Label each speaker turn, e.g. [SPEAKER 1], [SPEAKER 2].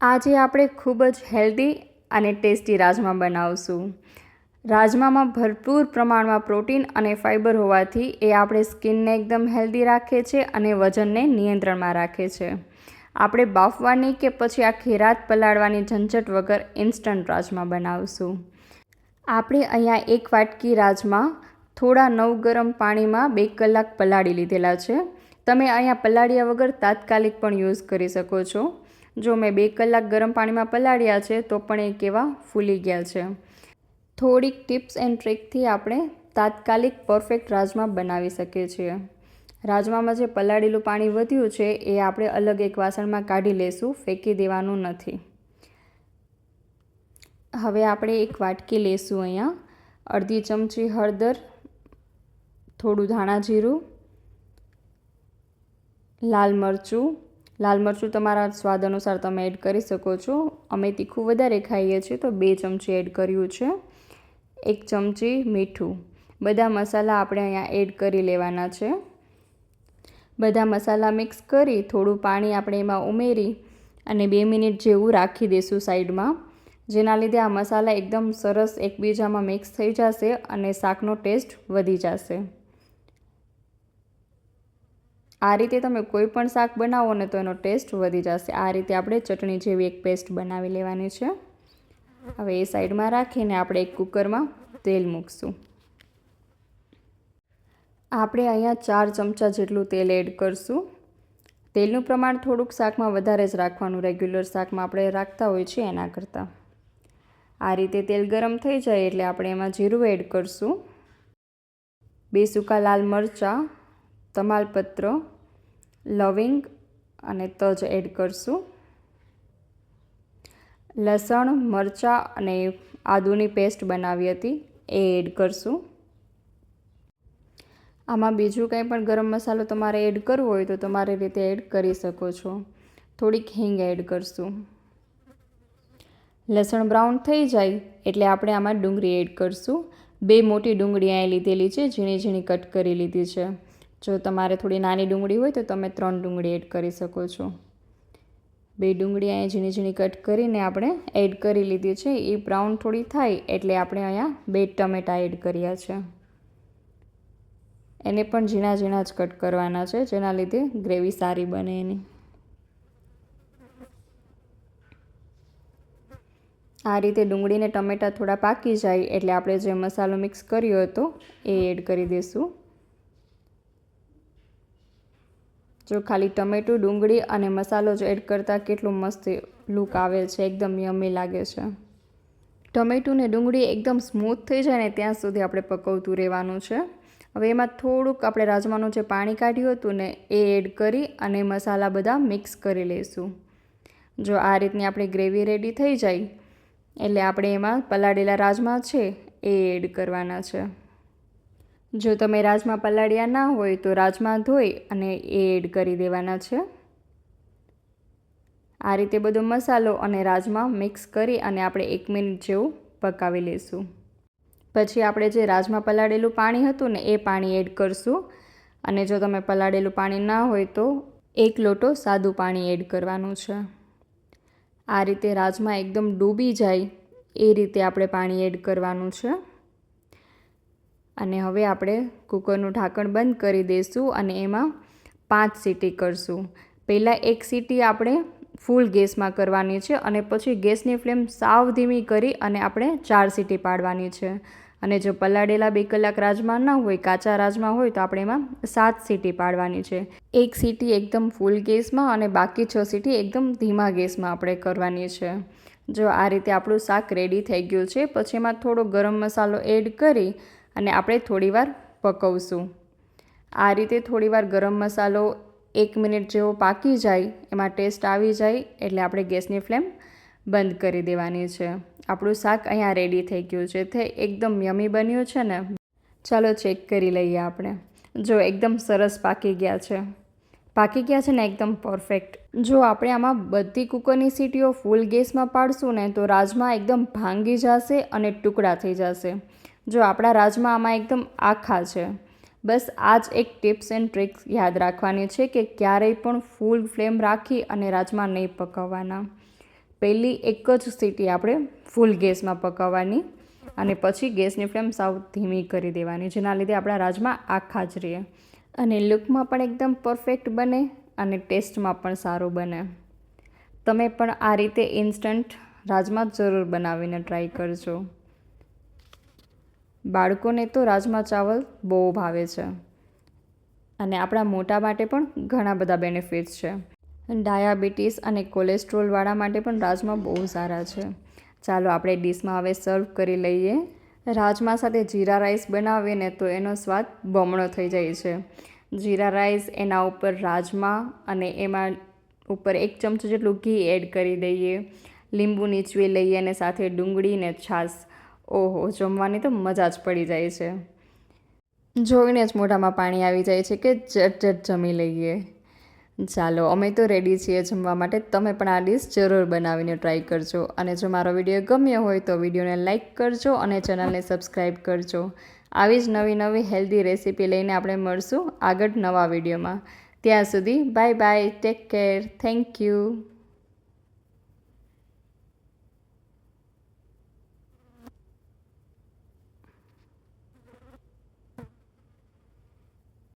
[SPEAKER 1] આજે આપણે ખૂબ જ હેલ્ધી અને ટેસ્ટી રાજમા બનાવશું. રાજમામાં ભરપૂર પ્રમાણમાં પ્રોટીન અને ફાઇબર હોવાથી એ આપણે સ્કિનને એકદમ હેલ્ધી રાખે છે અને વજનને નિયંત્રણમાં રાખે છે. આપણે બાફવાની કે પછી આખી રાત પલાળવાની ઝંઝટ વગર ઇન્સ્ટન્ટ રાજમા બનાવશું. આપણે અહીંયા એક વાટકી રાજમા થોડા નવ ગરમ પાણીમાં બે કલાક પલાળી લીધેલા છે. તમે અહીંયા પલાળ્યા વગર તાત્કાલિક પણ યુઝ કરી શકો છો. જો મેં બે કલાક ગરમ પાણીમાં પલાળ્યા છે, તો પણ એ કેવા ફૂલી ગયા છે. થોડીક ટિપ્સ એન્ડ ટ્રીકથી આપણે તાત્કાલિક પરફેક્ટ રાજમા બનાવી શકીએ છીએ. રાજમામાં જે પલાળેલું પાણી વધ્યું છે, એ આપણે અલગ એક વાસણમાં કાઢી લેશું, ફેંકી દેવાનું નથી. હવે આપણે એક વાટકી લેશું અહીંયા. અડધી ચમચી હળદર, થોડું ધાણા જીરું, લાલ મરચું લાલ મરચું તમારા સ્વાદ અનુસાર તમે એડ કરી શકો છો. અમે તીખું વધારે ખાઈએ છીએ તો બે ચમચી એડ કર્યું છે. એક ચમચી મીઠું. બધા મસાલા આપણે અહીંયા એડ કરી લેવાના છે. બધા મસાલા મિક્સ કરી થોડું પાણી આપણે એમાં ઉમેરી અને બે મિનિટ જેવું રાખી દઈશું સાઈડમાં. જેના લીધે આ મસાલા એકદમ સરસ એકબીજામાં મિક્સ થઈ જશે અને શાકનો ટેસ્ટ વધી જશે. આ રીતે તમે કોઈ પણ શાક બનાવો ને તો એનો ટેસ્ટ વધી જશે. આ રીતે આપણે ચટણી જેવી એક પેસ્ટ બનાવી લેવાની છે. હવે એ સાઈડમાં રાખીને આપણે એક કુકરમાં તેલ મૂકશું. આપણે અહીંયા ચાર ચમચા જેટલું તેલ એડ કરશું. તેલનું પ્રમાણ થોડુંક શાકમાં વધારે જ રાખવાનું. રેગ્યુલર શાકમાં આપણે રાખતા હોઈએ છીએ એના કરતાં. આ રીતે તેલ ગરમ થઈ જાય એટલે આપણે એમાં જીરું એડ કરશું. બે સૂકા લાલ મરચાં તમાલપત્ર, લવિંગ અને તજ એડ કરશું. લસણ, મરચાં અને આદુની પેસ્ટ બનાવી હતી એ એડ કરશું. આમાં બીજું કંઈ પણ ગરમ મસાલો તમારે એડ કરવો હોય તો તમારી રીતે એડ કરી શકો છો. થોડીક હિંગ એડ કરશું. લસણ બ્રાઉન થઈ જાય એટલે આપણે આમાં ડુંગળી એડ કરશું. બે મોટી ડુંગળી અહીં લીધેલી છે, ઝીણી ઝીણી કટ કરી લીધી છે. જો તમારે થોડી નાની ડુંગળી હોય તો તમે ત્રણ ડુંગળી એડ કરી શકો છો. બે ડુંગળી અહીંયા ઝીણી ઝીણી કટ કરીને આપણે એડ કરી લીધી છે. એ બ્રાઉન થોડી થાય એટલે આપણે અહીંયા બે ટમેટાં એડ કર્યા છે. એને પણ ઝીણા ઝીણા જ કટ કરવાના છે, જેના લીધે ગ્રેવી સારી બને એની. આ રીતે ડુંગળીને ટમેટાં થોડા પાકી જાય એટલે આપણે જે મસાલો મિક્સ કર્યો હતો એ એડ કરી દઈશું જો ખાલી ટમેટું, ડુંગળી અને મસાલો જ એડ કરતાં કેટલું મસ્ત લુક આવે છે, એકદમ યમી લાગે છે. ટમેટું ને ડુંગળી એકદમ સ્મૂથ થઈ જાય ને ત્યાં સુધી આપણે પકવતું રહેવાનું છે. હવે એમાં થોડુંક આપણે રાજમાનું જે પાણી કાઢ્યું હતું ને એ એડ કરી અને મસાલા બધા મિક્સ કરી લઈશું. જો આ રીતની આપણી ગ્રેવી રેડી થઈ જાય, એટલે આપણે એમાં પલાળેલા રાજમા છે એ એડ કરવાના છે. જો તમે રાજમા પલાળ્યા ના હોય તો રાજમા ધોઈ અને એ એડ કરી દેવાના છે. આ રીતે બધો મસાલો અને રાજમા મિક્સ કરી અને આપણે એક મિનિટ જેવું પકાવી લઈશું પછી આપણે જે રાજમા પલાળેલું પાણી હતું ને એ પાણી એડ કરશું. અને જો તમે પલાળેલું પાણી ના હોય તો એક લોટો સાદું પાણી એડ કરવાનું છે. આ રીતે રાજમા એકદમ ડૂબી જાય એ રીતે આપણે પાણી એડ કરવાનું છે. અને હવે આપણે કુકરનું ઢાંકણ બંધ કરી દઈશું અને એમાં પાંચ સીટી કરશું. પહેલાં એક સીટી આપણે ફૂલ ગેસમાં કરવાની છે અને પછી ગેસની ફ્લેમ સાવ ધીમી કરી અને આપણે ચાર સીટી પાડવાની છે. અને જો પલાળેલા બે કલાક રાજમા ન હોય, કાચા રાજમા હોય, તો આપણે એમાં સાત સીટી પાડવાની છે. એક સીટી એકદમ ફૂલ ગેસમાં અને બાકી છ સીટી એકદમ ધીમા ગેસમાં આપણે કરવાની છે. જો આ રીતે આપણું શાક રેડી થઈ ગયું છે, પછી એમાં થોડો ગરમ મસાલો એડ કરી અને આપણે થોડીવાર પકવશું. આ રીતે થોડીવાર ગરમ મસાલો એક મિનિટ જેવો પાકી જાય, એમાં ટેસ્ટ આવી જાય, એટલે આપણે ગેસની ફ્લેમ બંધ કરી દેવાની છે. આપણું શાક અહીંયા રેડી થઈ ગયું છે. તે એકદમ યમી બન્યું છે ને? ચાલો ચેક કરી લઈએ આપણે. જો એકદમ સરસ પાકી ગયા છે. પાકી ગયા છે ને એકદમ પરફેક્ટ. જો આપણે આમાં બધી કુકરની સીટીઓ ફૂલ ગેસમાં પાડશું ને, તો રાજમા એકદમ ભાંગી જશે અને ટુકડા થઈ જશે. જો આપણા રાજમાં આમાં એકદમ આખા છે. બસ આ જ એક ટિપ્સ એન્ડ ટ્રિક્સ યાદ રાખવાની છે કે ક્યારેય પણ ફૂલ ફ્લેમ રાખી અને રાજમા નહીં પકવવાના. પહેલી એક જ સીટી આપણે ફૂલ ગેસમાં પકાવવાની અને પછી ગેસની ફ્લેમ સાવ ધીમી કરી દેવાની, જેના લીધે આપણા રાજમા આખા જ રહે અને લુકમાં પણ એકદમ પરફેક્ટ બને અને ટેસ્ટમાં પણ સારું બને. તમે પણ આ રીતે ઇન્સ્ટન્ટ રાજમા જરૂર બનાવીને ટ્રાય કરજો. બાળકોને તો રાજમા ચાવલ બહુ ભાવે છે. અને આપણા મોટા માટે પણ ઘણા બધા બેનિફિટ્સ છે. ડાયાબિટીસ અને કોલેસ્ટ્રોલવાળા માટે પણ રાજમા બહુ સારા છે. ચાલો આપણે ડીશમાં હવે સર્વ કરી લઈએ. રાજમા સાથે જીરા રાઈસ બનાવીએ ને તો એનો સ્વાદ બમણો થઈ જાય છે. જીરા રાઈસ એના ઉપર રાજમા અને એમાં ઉપર એક ચમચો જેટલું ઘી એડ કરી દઈએ. લીંબુ નીચવી લઈએ અને સાથે ડુંગળી ને છાશ ઓહો, જમવાની તો મજા જ પડી જાય છે. જોઈને જ મોઢામાં પાણી આવી જાય છે કે જટ જટ જમી લઈએ. ચાલો, અમે તો રેડી છીએ જમવા માટે. તમે પણ આ ડીશ જરૂર બનાવીને ટ્રાય કરજો. અને જો મારો વીડિયો ગમ્યો હોય તો વિડીયોને લાઇક કરજો અને ચેનલને સબસ્ક્રાઈબ કરજો. આવી જ નવી નવી હેલ્ધી રેસીપી લઈને આપણે મળશું આગળ નવા વિડીયોમાં ત્યાં સુધી bye bye take care thank you